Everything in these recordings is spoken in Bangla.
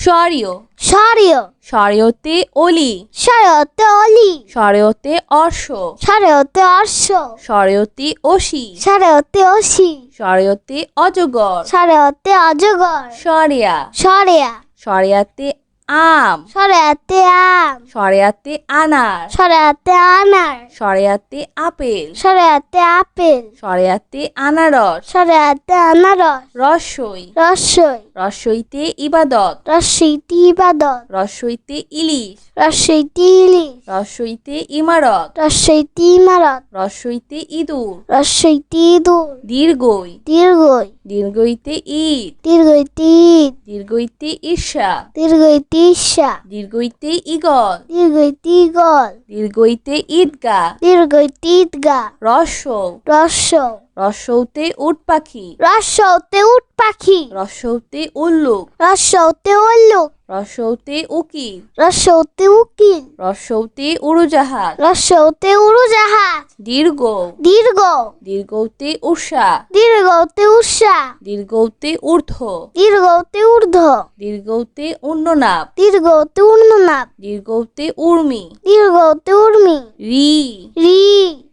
স্বরীয় সরিয় সরিয়তে অলি। সরিয়তে অলি। সরিয়তে অর্শ। সরিয়তে অর্শ। সরিয়তে অসি সরিয়তে অসি সরিয়তে অজগর। সরিয়তে অজগর। সরিয়া। সরিয়া। সরিয়াতে আম। সরতে আম। সরিয়াতে আনার। সরতে আনার। সরিয়াতে আপেল। সরতে আপেল। সরিয়াতে আনারস। সরতে আনারস। রসই। রসই। রসইতে ইবাদত। রসইতি ইবাদত। রসইতে ইলিশ। রসইতি ইলিশ। রসইতে ইমারত। রসইতি ইমারত। রসইতে ইঁদুর। রসইতি ইঁদুর। দীর্ঘই। দীর্ঘই। দীর্ঘইতে ঈদ। দীর্ঘইতি ঈদ। দীর্ঘইতে ঈর্ষা। দীর্ঘইতি ঈর্ষা দীর্ঘইতে ইগল দীর্ঘইতে ইগল দীর্ঘইতে ঈদগা দীর্ঘইতে ঈদগা রসৌ রস্য রসৌতে উট পাখি। রস্যতে উট পাখি। রসৌতে উল্লুক রস্যতে উল্লুক রসৌতে উকিল। রস্যতে উকিল। রসৌতে উড়োজাহাজ। রস্যতে উড়োজাহাজ। দীর্ঘ। দীর্ঘ। দীর্ঘতে উষা। দীর্ঘতে উষা। দীর্ঘতে ঊর্ধ্ব। দীর্ঘতে ঊর্ধ্ব। দীর্ঘতে উন্ননাপ দীর্ঘতে উন্ননাপ দীর্ঘতে উর্মি। দীর্ঘতে উর্মি। রি। রি।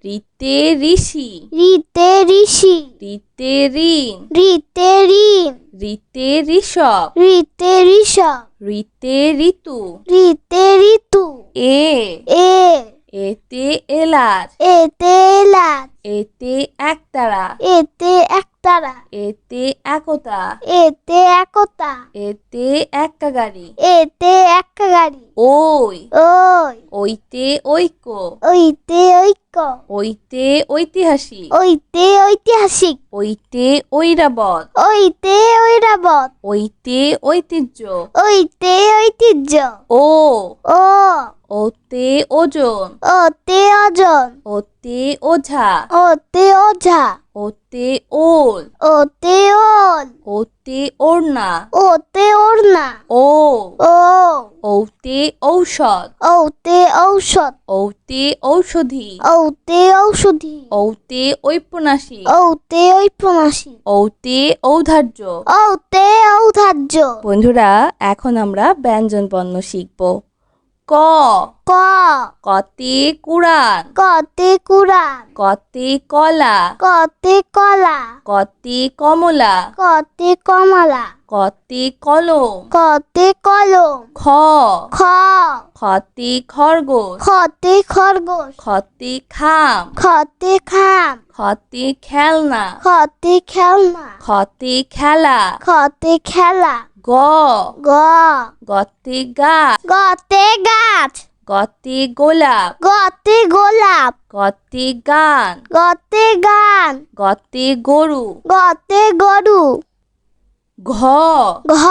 রিতে ঋষি। রিতে ঋষি। রিতে ঋণ ঋতে ঋণ রিতে ঋষভ ঋতে ঋষভ রিতে ঋতু ঋতে ঋতু এ। এ। এতে এলাচ এতে এলাচ এতে একতারা এতে একতারা এতে একতা এতে একতা এতে একাগারি এতে এক গাড়ি ওই ওই ওইতে ঐক্য ওইতে ঐক্য ওইতে ঐতিহাসিক ওইতে ঐতিহাসিক ওইতে ঐরাবত ওইতে ঐরাবত ওইতে ঐতিহ্য ওইতে ঐতিহ্য ও ও ওতে ওজন। ওতে ওজন। ওতে ওঝা। ওতে ওঝা। ওতে ওল। ওতে ওল। ওতে ওড়না। ওতে ওড়না। ও। ও। ওতে ঔষধ। ওতে ঔষধ। ওতে ঔষধি। ওতে ঔষধি। ওতে ঔপন্যাসিক। ওতে ঔপন্যাসী ওতে ঔদার্য ওতে ঔধার্য। বন্ধুরা এখন আমরা ব্যঞ্জন বর্ণ শিখব। ক। ক। কতে কুড়ান কতে কুড়ান কতে কলা। কতে কলা। কতে কমলা। কতে কমলা। কতে কলম। কতে কলম। খ। খ। খতে খরগোশ। খতে খরগোশ। খতে খাম। খতে খাম। খতে খেলনা। খতে খেলনা। খতে খেলা। খতে খেলা। গ। গ। গতে গাছ। গতে গাছ। গতে গোলাপ। গতে গোলাপ। গতে গান। গতে গান। গতে গরু। গতে গরু। ঘ। ঘ।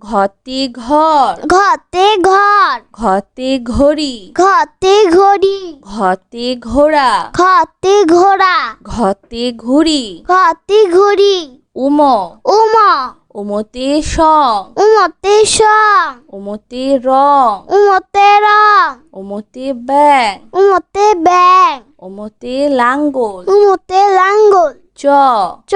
ঘতে ঘর। ঘতে ঘর। ঘতে ঘড়ি। ঘতে ঘড়ি। ঘতে ঘোড়া। ঘতে ঘোড়া। ঘতে ঘুড়ি। ঘতে ঘুড়ি। উম। উম। উমতে সং। উমতে সং। উমতে রং। উমতে রং। উমতে ব্যাং। উমতে ব্যাং। উমতে লাঙ্গল। উমতে লাঙ্গল। চ। চ।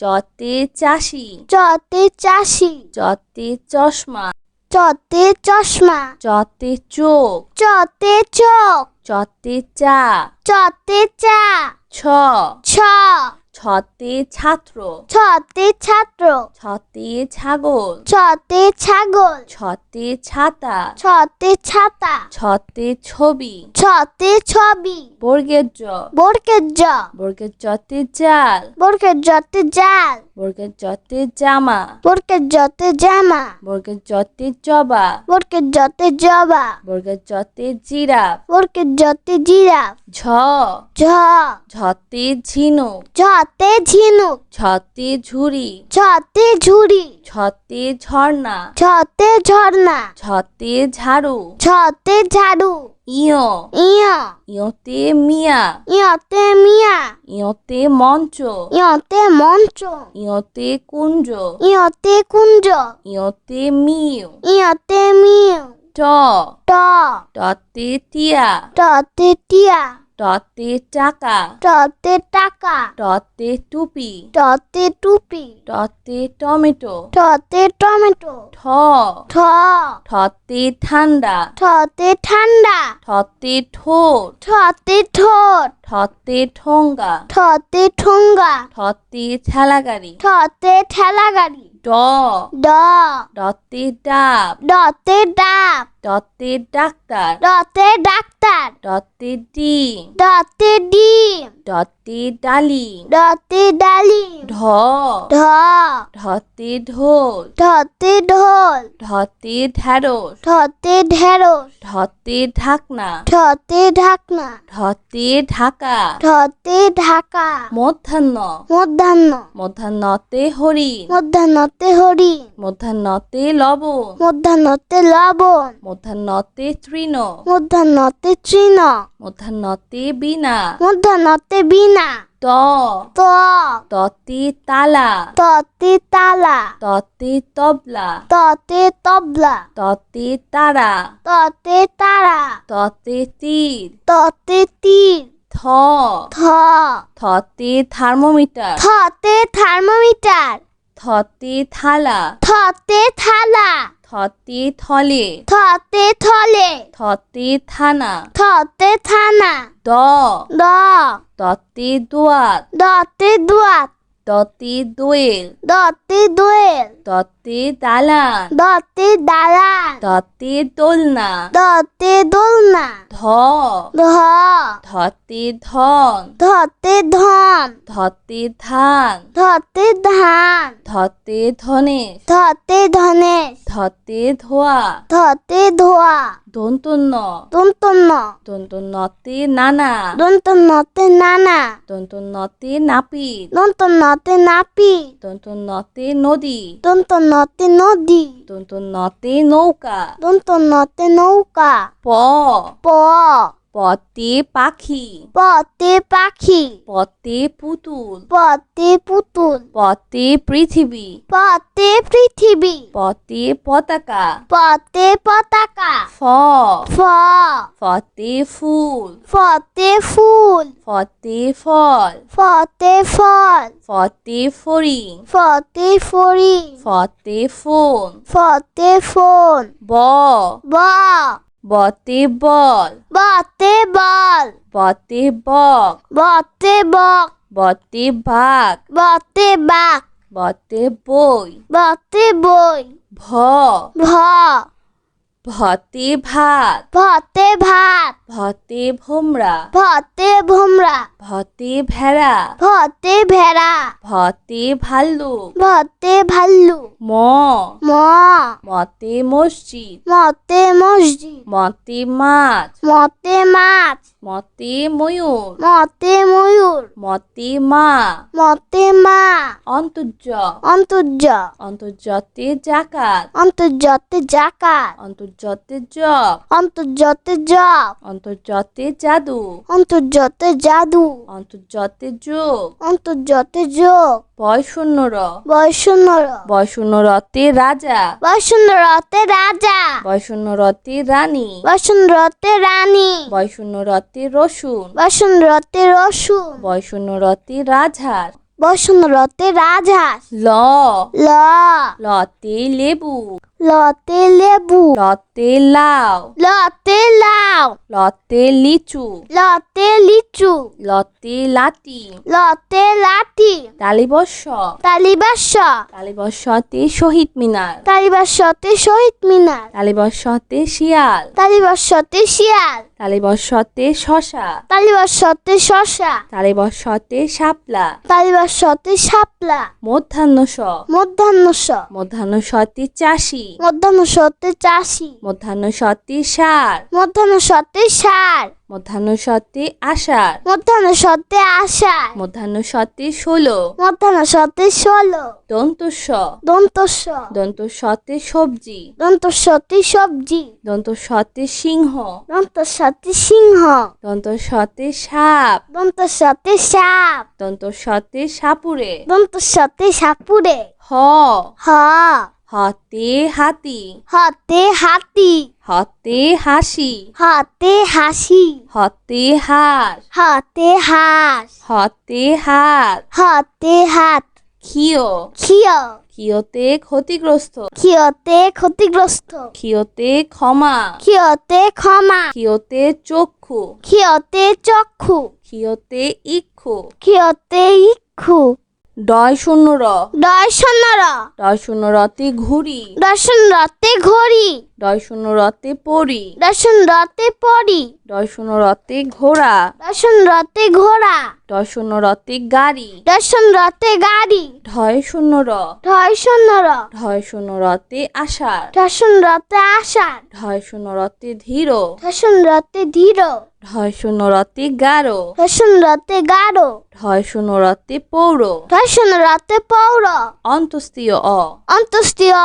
চতে চাষি। চতে চাষি। চতে চশমা। চতে চশমা। চতে চোখ। চতে চোখ। চতে চা। চতে চা। ছ। ছ। ছতে ছাত্র। ছতে ছাত্র। ছতে ছাগল। ছতে ছাগল। ছতে ছাতা। ছতে ছাতা। ছতে ছবি। ছতে ছবি। বর্গের জ বর্গের জ বর্গের জতে জাল। বর্গের জতে জাল। বর্গের জতে জামা। বর্গের জতে জামা। বর্গের জতে জবা। বর্গের জতে জবা। বর্গের জতে জিরাফ। বর্গের জতে জিরাফ। ঝ। ঝ। ঝতে ঝিনুক। ঝতে ছতে ঝিনুক। ছতে ঝুড়ি। ছতে ঝুড়ি। ছতে ঝর্ণা। ছতে ঝর্ণা। ছতে ঝাড়ু। ছতে ঝাড়ু। ইয়। ইয়। ইয়তে মিয়া। ইয়তে মিয়া। ইয়তে মঞ্চ। ইয়তে মঞ্চ। ইয়তে কুঞ্জ। ইয়তে কুঞ্জ। ইয়তে মিউ। ইয়তে মিউ। ট। ট। টতে টিয়া। টতে টিয়া। টতে টাকা। টতে টাকা। টতে টুপি। টতে টুপি। টতে টমেটো। টতে টমেটো। ঠ। ঠ। ঠতে ঠান্ডা। ঠতে ঠান্ডা। ঠতে ঠোঁট। ঠতে ঠোঁট। ঠতে ঠোঙ্গা। ঠতে ঠোঙ্গা। ঠতে ঠেলাগাড়ি। ঠতে ঠেলা গাড়ি ড। ড। ডতে ডাব। ডতে ডাব। ডতে ডাক্তার ডতে ডাক্তার ডতে ডিম ডতে ডিম ডতে ডালিম ডতে ডালিম ঢ ঢ ঢতে ঢোল ঢতে ঢোল ঢতে ঢেঁড়স ঢতে ঢেঁড়স ঢতে ঢাকনা ঢতে ঢাকনা ঢতে ঢাকা ঢতে ঢাকা মধ্যাহ্ন মধ্যাহ্ন মধ্যাহ্নতে হরিণ মধ্যাহ্নতে হরিণ মধ্যাহ্নতে লবণ মধ্যাহ্নতে লবণ মধ্যাহ্নতে তৃণ। মধ্যাহ্নতে তৃণ। মধ্যাহ্নতে বীণা। মধ্যাহ্নতে বীণা। ত। ত। ততে তালা। ততে তালা। ততে তবলা। ততে তবলা। ততে তারা। ততে তারা। ততে তীর। ততে তীর। থ। থ। থতে থার্মোমিটার। থতে থার্মোমিটার। থতে থালা। থতে থালা। থতে থলে। থতে থলে। থতে থানা। থতে থানা। দ। দ। দতে দোয়াত দতে দুয়াত দতে দোয়েল। দতে দোয়েল। দতে দালান। দতে দালান। দতে দোলনা। দতে দোলনা। ধ। ধ। ধতে ধন। ধতে ধন। ধতে ধান। ধতে ধান। ধতে ধনেশ। ধতে ধনেশ। ধতে ধোয়া। ধতে ধোয়া। দন্তন্য। দন্তন্য। দন্তন্যতে নানা। দন্তন্যতে নানা। দন্তন্যতে নাপিত। দন্তন্যতে নাপি দন্তন্যতে নদী। দন্তন্যতে নদী দন্তন্যতে নৌকা দন্তন্যতে নৌকা প প পতে পাখি। পতে পাখি। পতে পুতুল। পতে পুতুল। পতে পৃথিবী। পতে পৃথিবী। পতে পতাকা। পতে পতাকা। ফ। ফ। ফতে ফুল। ফতে ফুল। ফতে ফল। ফতে ফল। ফতে ফড়িং। ফতে ফড়ি। ফতে ফোন। ফতে ফোন। ব। ব। বতে বল। বতে বল। বতে বক। বতে বক। বতে ভাগ বতে বাক। বতে বই। বতে বই। ভ। ভ। ভতে ভাত। ভতে ভাত। ভতে ভোমরা। ভতে ভোমরা। ভতে ভেড়া। ভতে ভেড়া। ভতে ভাল্লু। ভতে ভাল্লু। ম। ম। মতে মসজিদ। মতে মসজিদ। মতে মাছ। মতে মাছ। মতে ময়ূর। মতে ময়ূর। মতে মা। মতে মা। অন্তর্য। অন্তর্য। অন্তর্জতে জাকাত। অন্তর্জতে জাকাত। অন্তর্জতে জব অন্তর্জতে জব অন্তর্জতে জাদু। অন্তর্জতে জাদু। অন্তর্জতে যোগ। অন্তর্জতে যোগ। বয়শূন্য র বৈষ্ণর বয়শূন্য রতে রাজা। বৈষ্ণরতে রাজা। বয়শূন্য রতে রানী। বৈষ্ণরতে রানী। বয়শূন্য রতে রসুন। বৈষ্ণরতে রসুন। বয়শূন্য রতে রাজহাঁস রতে রাজহাঁস ল। ল। লতে লেবু। লতে লেবু। লতে লাউ। লতে লাউ। লতে লিচু। লতে লিচু। লতে লাতি। লতে লাঠি তালিবর্ষ তালিবাস তালিবর্ষতে শহীদ মিনার। তালিবাসতে শহীদ মিনার। তালিবর্ষতে শিয়াল। তালিবর্ষতে শিয়াল। তালিবর্ষতে শশা। তালিবর্ষতে শশা। তালিবর্ষতে শাপলা তালিবাসতে শাপলা। মধ্যাহ্ন স মধ্যাহ্ন স মধ্যাহ্ন সতে চাষি। মধ্যাহ্ন সত্যি চাষি। মধ্যাহ্ন সত্যি সার। মধ্যাহ্ন সত্যি সার। মধ্যাহ্ন সত্যি আষাঢ়। মধ্যাহ্ন সত্যি আষাঢ়। মধ্যাহ্ন সত্যি ষোলো। মধ্যাহ্ন সত্যি ষোলো। দন্ত স দন্ত স দন্ত সত্যি সবজি। দন্ত সত্যি সবজি। দন্ত সত্যি সিংহ। দন্ত সত্যি সিংহ। দন্ত সত্যি সাপ। দন্ত সত্যি সাপ। দন্ত সত্যি সাপুরে। দন্ত সত্যি সাপুরে। হ। হ। হাতে হাতি। হাতে হাতি। হাতে হাসি। হাতে হাসি। হাতে হাস হাতে হাঁস হাতে হাত হাতে হাত ক্ষিয়। ক্ষিয়। ক্ষিয়তে ক্ষতিগ্রস্ত। ক্ষিয়তে ক্ষতিগ্রস্ত। ক্ষিয়তে ক্ষমা। ক্ষিয়তে ক্ষমা। ক্ষিয়তে চক্ষু। ক্ষিয়তে চক্ষু। ক্ষিয়তে ইক্ষু। ক্ষিয়তে ইক্ষু। ডয় শূন্য র দর্শন র ডয় শূন্য রতে ঘুড়ি দর্শন রতে ঘড়ি ডয় শূন্য রতে পরি দর্শন রতে পরি ডয় শূন্য রতে ঘোড়া দর্শন রতে ঘোড়া ডয় শূন্য রতে গাড়ি দর্শন রতে গাড়ি ঢয় শূন্য র দর্শন র ঢয় শূন্য রতে আষাঢ় দর্শন রতে আষাঢ় ঢয় শূন্য রতে ধীর দর্শন রতে ধীর ঢয় শূন্য রতে গারো। দর্শন রতে গারো। ঢয় শূন্য রতে পৌর। দর্শন রতে পৌর। অন্তস্তীয় অ। অন্তস্তীয়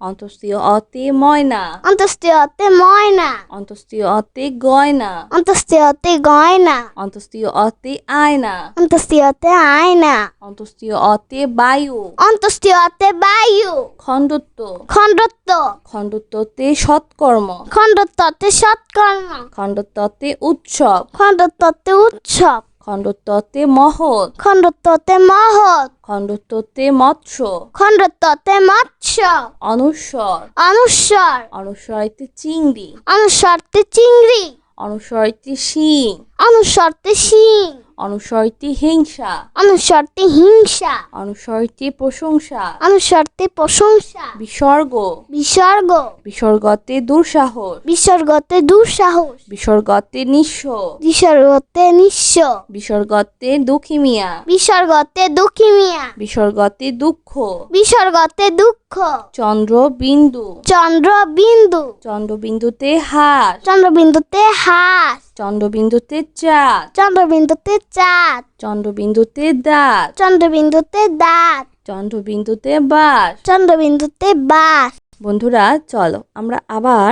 অন্তস্তীয় অতে ময়না। অন্তস্তীয়তে ময়না। অন্তস্তীয় অতে গয়না। অন্তস্তীয়তে গয়না। অন্তস্তীয় অতে আয়না। অন্তস্তীয়তে আয়না। অন্তস্তীয় অতে বায়ু। অন্তস্তীয়তে বায়ু। খণ্ডত্ব। খণ্ডত্ব। খণ্ডত্বতে সৎকর্ম। খণ্ডত্বতে সৎকর্ম। খণ্ডত্বতে উৎসব। খণ্ডত্বতে উৎসব। খণ্ডত্বতে মহৎ। খণ্ডত্বতে মহৎ। খণ্ডত্বতে মৎস্য। খণ্ডত্বতে মৎস্য। অনুস্বর। অনুস্বর। অনুস্বরিতে চিংড়ি। অনুস্বরতে চিংড়ি। অনুস্বরিতে শিং। অনুস্বরতে শিং অনুস্বরিতে হিংসা অনুস্বরতে হিংসা অনুস্বরিতে প্রশংসা অনুস্বরতে প্রশংসা বিসর্গ বিসর্গ বিসর্গতে দুঃসাহস বিসর্গতে দুঃসাহস বিসর্গতে নিঃস্ব বিসর্গতে নিঃস্ব বিসর্গতে দুঃখী মিয়া বিসর্গতে দুঃখী মিয়া বিসর্গতে দুঃখ বিসর্গতে দুঃখ চন্দ্র বিন্দু চন্দ্র বিন্দু চন্দ্রবিন্দুতে হাস চন্দ্রবিন্দুতে হাঁস চন্দ্রবিন্দুতে চাঁদ চন্দ্রবিন্দুতে চাঁদ চন্দ্রবিন্দুতে দাঁত। চন্দ্রবিন্দুতে দাঁত। চন্দ্রবিন্দুতে বাস চন্দ্রবিন্দুতে বাস বন্ধুরা চলো আমরা আবার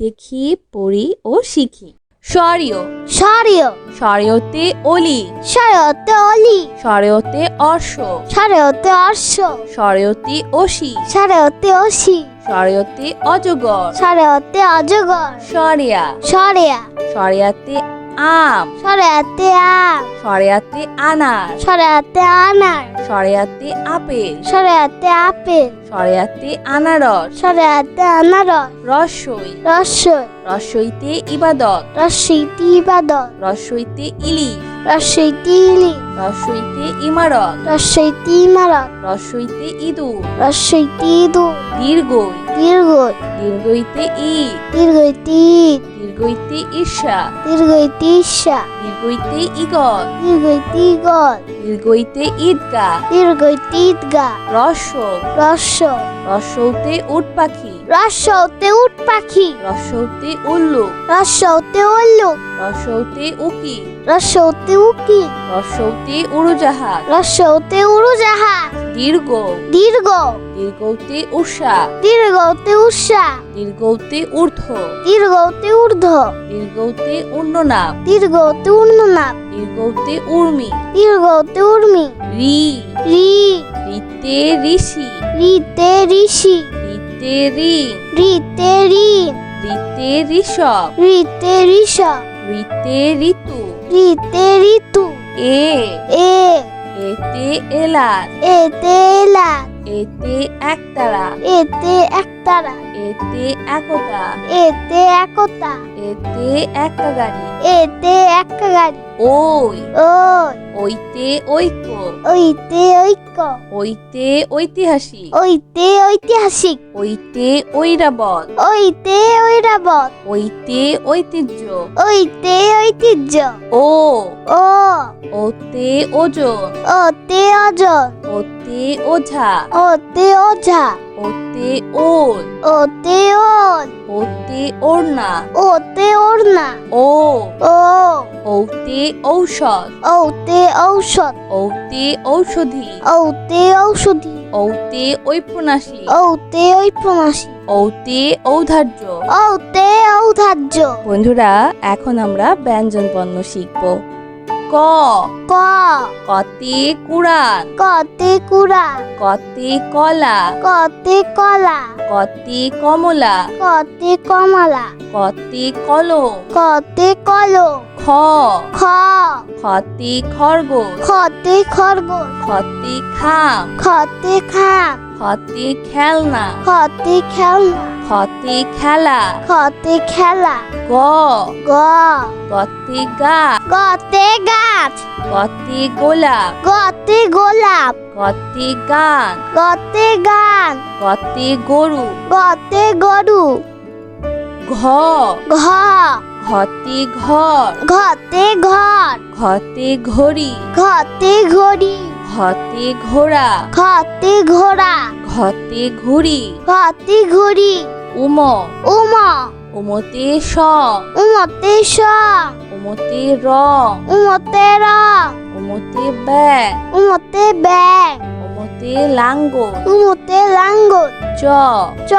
দেখি পড়ি ও শিখি। স্বরীয় সরিয় স্বরীয়তে অলি। সরতে অলি। স্বরীয়তে অর্শ। সরতে অর্শ। স্বরীয়তে অসি সরতে অসি স্বরীয়তে অজগর। সরতে অজগর। সরিয়া। সরেয়া। সরিয়াতে আম। সরেয়াতে আম। সরিয়াতে আনার। সরেয়াতে আনার। সরিয়াতে আপেল। সরেয়াতে আপেল। সরিয়াতে আনারস। সরেয়াতে আনারস। রসই। রসই। রসইতে ইবাদত। রসইতি ইবাদত। রসইতে ইলিশ। রসইতি ইলি রসইতে ইমারত। রসইতি ইমারত। রসইতে ইঁদুর। রসইতি ইঁদুর। দীর্ঘই। দীর্ঘই। দীর্ঘইতে ঈদ দীর্ঘইতি ঈদ দীর্ঘইতে ঈর্ষা। দীর্ঘইতি ঈর্ষা। দীর্ঘইতে ইগল দীর্ঘইতি গল দীর্ঘইতে ঈদগা। দীর্ঘইতি ঈদগা। রস রস রসৌতে উট পাখি। রসৌতে উট পাখি। রসৌতে উল্লুক রসৌতে উল্লুক রসৌতে উকি। রসৌতে উকি। রসৌতে উড়োজাহাজ। রসৌতে উড়োজাহাজ। দীর্ঘ। দীর্ঘ। দীর্ঘতে উষা দীর্ঘতে উষা দীর্ঘতে ঊর্ধ্ব। দীর্ঘতে ঊর্ধ্ব। দীর্ঘতে উন্ননাপ দীর্ঘতে উন্ননাপ দীর্ঘতে উর্মি। দীর্ঘতে উর্মি। রি। রি। রিতে ঋষি। রিতে ঋষি। রিতে ঋণ। রিতে ঋণ। রিতে ঋষভ। রিতে ঋষভ। রিতে ঋতু। রিতে ঋতু। এ। এ। এতে এলাচ। এতে এলাচ। এতে একতারা। এতে একতারা। এতে একতা। এতে একতা। এতে একটা গাড়ি এতে একটা গাড়ি ওই। ওই। ওইতে ঐক্য। ওইতে ঐক্য। ওইতে ঐতিহাসিক। ওইতে ঐতিহাসিক। ওইতে ঐরাবত ওইতে ঐরাবত ওইতে ঐতিহ্য। ওইতে ঐতিহ্য। ও। ও। ওতে ওজন। ওতে অজন ওতে ওঝা। ওতে ওঝা ওতে ওল ওতে ওল ওতে ওড়না ওতে ওড়না ও ও ওতে ঔষধ. ওতে ঔষধ. ওতে ঔষধি. ওতে ঔষধি. ওতে ঐপ্রনাশী ওতে ঐপ্রনাশী ওতে ঔদার্য ওতে ঔধার্য. বন্ধুরা এখন আমরা ব্যঞ্জন পণ্য শিখব। ক। ক। কতে কুড়ান কতে কুড়া কতে কলা। কতে কলা। কতে কমলা। কতে কমলা। কতে কলম। কতে কলো খ। খ। খতে খরগোশ। খতে খরগোশ। খতে খাম। খতে খাম। খতে খেলনা। খতে খেলনা। খতে খেলা। খতে খেলা। গ। গ। গতে গাছ। গতে গাছ। গতে গোলাপ। গতে গোলাপ। গতে গান। গতে গান। গতে গরু। গতে গরু। ঘ। ঘ। ঘতে ঘর। ঘতে ঘর। ঘতে ঘড়ি। ঘতে ঘড়ি। ঘতে ঘোড়া। ঘতে ঘোড়া। ঘতে ঘুড়ি। ঘতে ঘুড়ি। উম। উম। উমতে স। উমতে স। উমতে রং। উমতে রং। উমতে ব্যাগ উমতে ব্যাগ উমতে লাঙ্গল উমতে লাঙ্গল চ। চ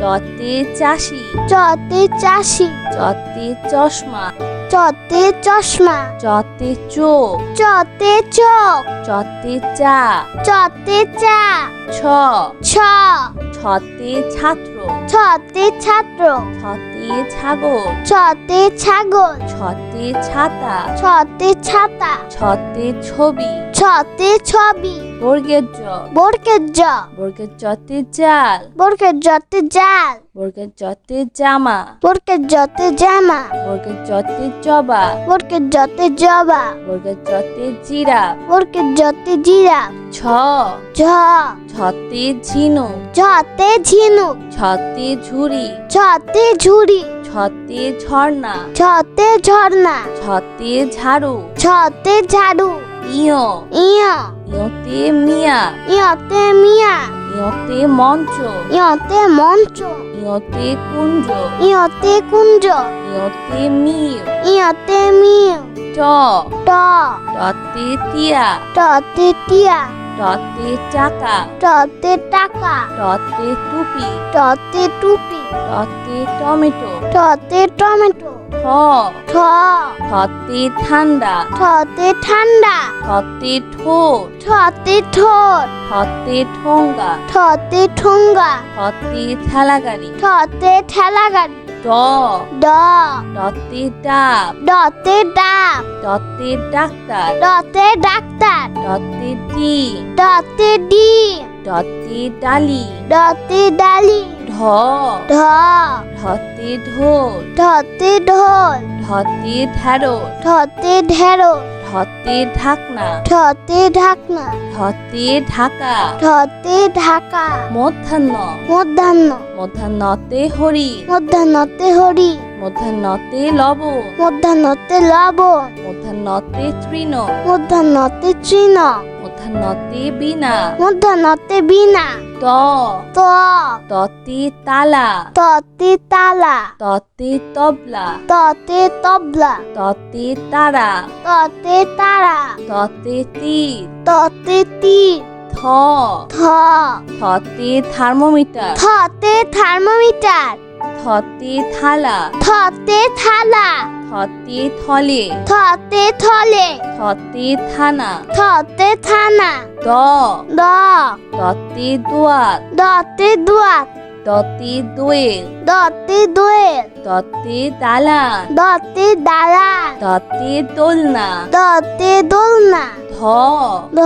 চতে চাষি। চতে চাষি। চতে চশমা। চতে চশমা। চতে চোখ। চতে চোখ। চতে চা। চতে চা। ছ। ছ। ছতে ছাত্র। ছতে ছাত্র। ছতে ছাগল। ছতে ছাগল। ছতে। ছাতা ছতে। ছাতা ছতে ছবি। ছতে ছবি। বর্গের জ বর্গের জ বর্গের জতে জাল। বর্গের জতে জাল। বর্গের জতে জামা। বর্গের জতে জামা। বর্গের জতে জবা। বর্গের জতে জবা। বর্গের জতে জিরাফ। বর্গের জতে জিরা ছ ঝ। ছতে ঝিনুক। ঝতে ঝিনুক। ছতে ঝুড়ি। ছতে ঝুড়ি। ছতে ঝর্ণা। ছতে ঝর্ণা। ছতে ঝাড়ু। ছতে ঝাড়ু। ইয়। ইয়া। ইয়তে মিয়া। ইয়তে মিয়া। ইয়তে মঞ্চ। ইয়তে মঞ্চ। ইয়তে কুঞ্জ। ইয়তে কুঞ্জ। ইয়তে মিয় ইয়তে মিয় ট। ট। টতে টিয়া। টতে টিয়া। টতে চাকা। টতে টাকা। টতে টুপি। টতে টুপি। টতে টমেটো। টতে টমেটো। ঠ ঠ। ঠতে ঠান্ডা। ঠতে ঠান্ডা। ঠতে ঠোঁট। ঠতে ঠোঁট। ঠতে ঠোঙ্গা। ঠতে ঠোঙ্গা। ঠতে ঠেলাগাড়ি। ঠতে ঠেলা গাড়ি ড ড ডতে ডাব ডতে ডাব ডতে ডাক্তার। ডতে ডাক্তার। ডতে ডিম। ডতে ডিম। ডতে ডালি। ডতে ডালি। ঢ। ঢ। ঢতে ঢোল। ঢতে ঢোল। ঢতে ঢেঁড়স। ঢতে ঢেঁড়স। ঢতে ঢাকনা। ঢতে ঢাকনা। ধতে ঢাকা। ঢতে ঢাকা। মধ্যাহ্ন। মধ্যাহ্ন। মধ্যাহ্নতে হরি। মধ্যাহ্নতে হরি। মধ্যাহ্নতে লবণ। মধ্যাহ্নতে লবণ। মধ্যাহ্নতে তৃণ। মধ্যাহ্নতে তৃণ। মধ্যাহ্নতে বিনা। মধ্যাহ্নতে বিনা। ত। ত। ততে তালা। ততে তালা। ততে তবলা। ততে তবলা। ততে তারা। ততে তারা। ততে তীর। ততে তীর। থ। থ। থতে থার্মোমিটার। থতে থার্মোমিটার। থতে থালা। থতে থালা। থতে থলে। থতে থলে। থতে থানা। থতে থানা। দ। দ। দতে দোয়াত দতে দুয়াত দতে দোয়েল। দতে দোয়েল। দতে দালান। দতে দালান। দতে দোলনা। দতে দোলনা। ধ। ধ।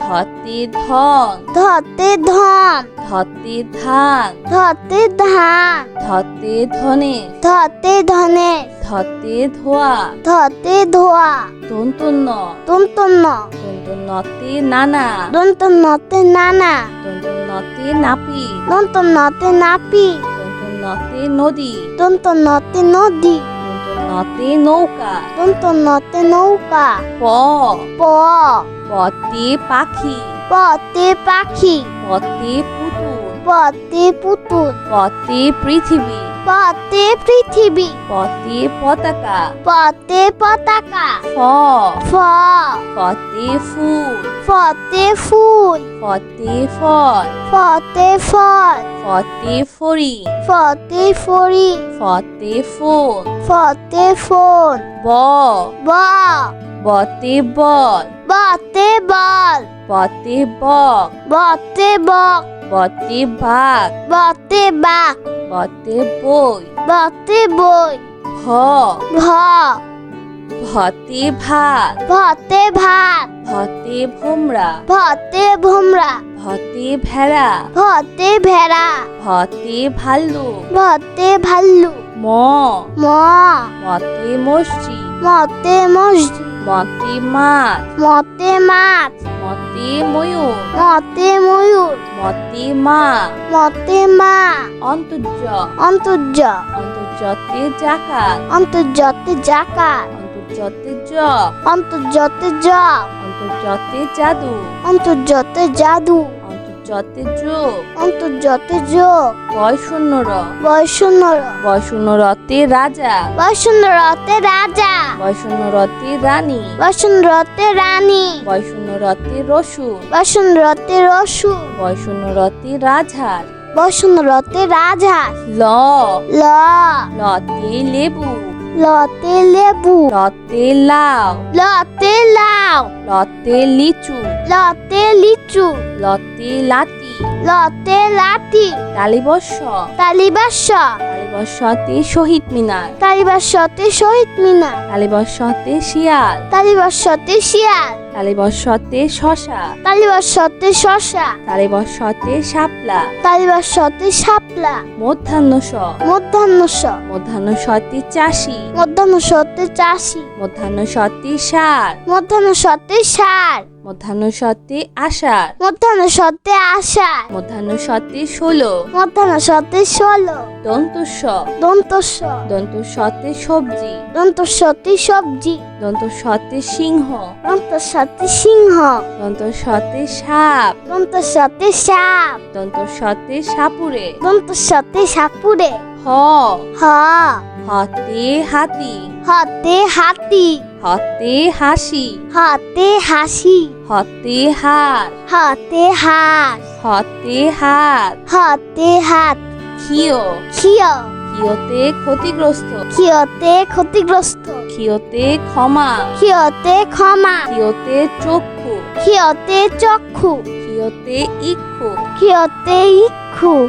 ধতে ধন। ধতে ধন। ধতে ধান। ধতে ধান। ধতে ধনে। ধতে ধনে। ধতে ধোয়া। ধতে ধোয়া। দন্তন্য দন্তন্য দন্তন্যতে নানা। দন্তন্যতে নানা। দন্তন্যতে নাপি। দন্তন্যতে নাপি। দন্তন্যতে নদী। দন্তন্যতে নদী। নতে নৌকা। দন্ত নতে নৌকা। প। প। পতে পাখি। পতে পাখি। পতে পুতুল। পতে পুতুল। পতে পৃথিবী। পতে পৃথিবী। পতে পতাকা। পতে পতাকা। ফ ফ ফতে ফুল। ফতে ফুল। ফতে ফল। ফতে ফল। ফতে ফড়ি। ফতে ফড়ি। ফতে ফোন। ফতে ফোন। ব। ব। বতে বল। বতে বল। বতে বক। বতে বক। বতে বাঘ বতে বাক বতে বই। বতে বই। ভ। ভ। ভতে ভাত। ভতে ভাত। ভতে ভোমরা। ভতে ভুমরা। ভতে ভেড়া। ভতে ভেড়া। ভতে ভাল্লুক ভতে ভাল্লু। ম। ম। মতে মসজিদ। মতে মসজিদ। মতে মাছ মতে মাছ মতি ময়ূর মতে ময়ূর মতি মা মতে মা অন্তর্য অন্তর্য অন্তর্জতে জাকাত অন্তর্জতে জাকাত অন্তর্জতে জব অন্তর্জতে জব অন্তর্জতে জাদু। অন্তর্জতে জাদু। অন্তর্জতে যোগ। অন্তর্জতে যোগ। র বৈষণ্যর। বয় শূন্য রতে রাজা। বৈষণ্যরতে রাজা। বয় শূন্য রতে রানী। বৈষণ্যরতে রানী। বয় শূন্য রতে রসুন বৈষণ্যরতে রসু। বয় শূন্য রতে রাজহার বৈষণ্যরতে রাজহাঁস ল। ল। লতে লেবু। লতে লেবু। লতে লাউ। লতে লাউ। লতে লিচু। লতে লিচু। লতে লাতি লতে লাঠি তালিবর্ষ তালিবাস তালিবর্ষতে শহীদ মিনার। তালিবাসতে শহীদ মিনার। তালিবর্ষতে শিয়াল। তালিবাসতে শিয়াল। তালিবর্ষতে শশা। তালিবাসতে শশা। তালিবর্ষতে শাপলা। তালিবাসতে শাপলা। মধ্যাহ্ন স মধ্যাহ্ন স মধ্যাহ্ন সতে চাষি। মধ্যাহ্ন সতে চাষি। মধ্যাহ্ন সতে সার। মধ্যাহ্ন সতে সার। মধ্যাহ্ন সতে আষাঢ়। মধ্যাহ্ন সতে আষাঢ়। মধ্যাহ্ন সতে ষোলো। মধ্যাহ্ন সতে ষোলো। দন্তস্ব। দন্তস্ব। দন্ত সতে সবজি। দন্ত সতে সবজি। দন্ত সতে সিংহ। দন্ত সতে সিংহ। দন্ত সতে সাপ। দন্ত সতে সাপ। দন্ত সতে সাপুরে। দন্ত সতে সাপুরে। হ। হ। হতে হাতি। হাতে হাতি। হতে হাসি। হাতে হাসি। হতে হাত। হাতে হাত। হতে হাত। হাতে হাত। ক্ষিয় ক্ষিয় ক্ষিয়তে ক্ষতিগ্রস্ত। ক্ষিয়তে ক্ষতিগ্রস্ত। ক্ষিয়তে ক্ষমা। ক্ষিয়তে ক্ষমা। ক্ষিয়তে চক্ষু। ক্ষিয়তে চক্ষু। ক্ষিয়তে ইক্ষু। ক্ষিয়তে ইক্ষু।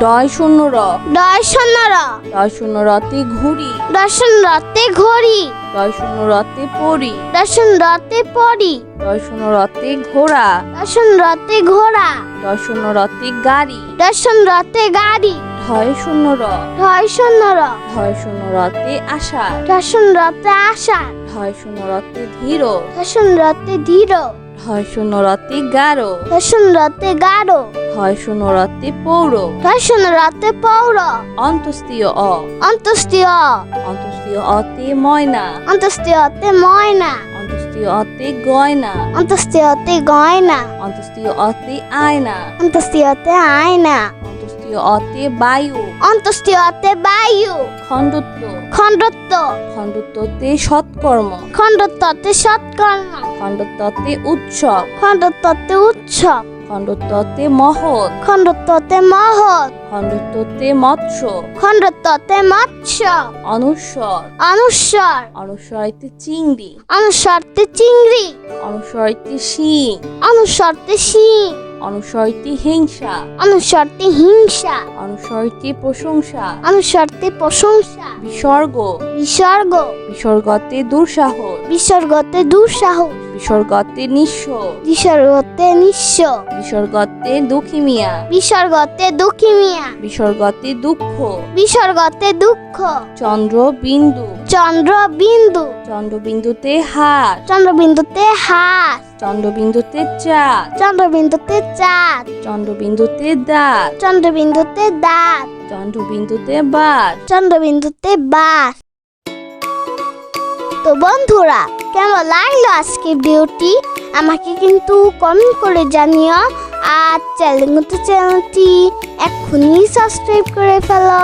ডয় শূন্য র দর্শনর ডয় শূন্য রতে ঘুড়ি দর্শন রতে ঘড়ি ডয় শূন্য রতে পরি দর্শন রতে পরি ডয় শূন্য রতে ঘোড়া দর্শন রতে ঘোড়া ডয় শূন্য রতে গাড়ি দর্শন রতে গাড়ি ঢয় শূন্য র ধর্ষণর ঢয় শূন্য রতে আষাঢ় দর্শন রতে আষাঢ় ঢয় শূন্য রতে ধীর দর্শন রতে ধীর ঢয় শূন্য রতে গারো দর্শন রতে গাঢ় শূন্য রতে পৌর। দর্শন রতে পৌর। অন্তস্তীয় অ। অন্তস্তীয় অন্তস্তীয় অতে ময়না। অন্তস্তীয়তে ময়না। অন্তস্তীয় অতে গয়না। অন্তস্তীয়তে গয়না। অন্তস্তীয় অতে আয়না। অন্তস্তীয়তে আয়না। অন্তস্তীয় অতে বায়ু। অন্তস্তীয়তে বায়ু। খণ্ডত্ব। খণ্ডত্ব। খণ্ডত্বতে সৎকর্ম। খণ্ডত্বতে সৎকর্ম। খণ্ডত্বতে উৎসব। খণ্ডত্বতে উৎসব। খণ্ডত্বতে মহৎ। খণ্ডত্বতে মহৎ। খণ্ডত্বতে মৎস্য খণ্ডত্বতে মৎস্য অনুস্বর। অনুস্বর। অনুস্বরিতে চিংড়ি। অনুস্বরতে চিংড়ি। অনুস্বরিতে শিং। অনুস্বরতে শিং। অনুস্বরিতে হিংসা। অনুস্বরতে হিংসা। অনুস্বরিতে প্রশংসা। অনুস্বরতে প্রশংসা। বিসর্গ। বিসর্গ। বিসর্গতে দুঃসাহস। বিসর্গতে দুঃসাহস। বিসর্গতে নিঃস্ব। বিসর্গতে নিঃস্ব। বিসর্গতে দুঃখিমিয়া বিসর্গতে দুঃখী মিয়া। বিসর্গতে দুঃখ। বিসর্গতে দুঃখ। চন্দ্র বিন্দু চন্দ্র বিন্দু চন্দ্রবিন্দুতে হাত। চন্দ্রবিন্দুতে হাস চন্দ্রবিন্দুতে চাঁদ। চন্দ্রবিন্দুতে চাঁদ। চন্দ্রবিন্দুতে দাঁত। চন্দ্রবিন্দুতে দাঁত। চন্দ্রবিন্দুতে বাদ চন্দ্রবিন্দুতে বাস তো বন্ধুরা কেমন লাগল আজকে ভিডিওটি? আমাকে কিন্তু কমেন্ট করে জানিও। আর চ্যানেলটি চ্যানেলটি এখনই সাবস্ক্রাইব করে ফেলো।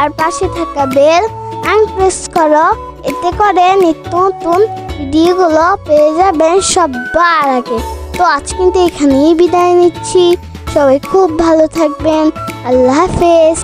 আর পাশে থাকা বেল আন প্রেস করো। এতে করে নিত্য নতুন ভিডিওগুলো পেয়ে যাবেন সবার আগে। তো আজ কিন্তু এখানেই বিদায় নিচ্ছি। সবাই খুব ভালো থাকবেন। আল্লাহ হাফেজ।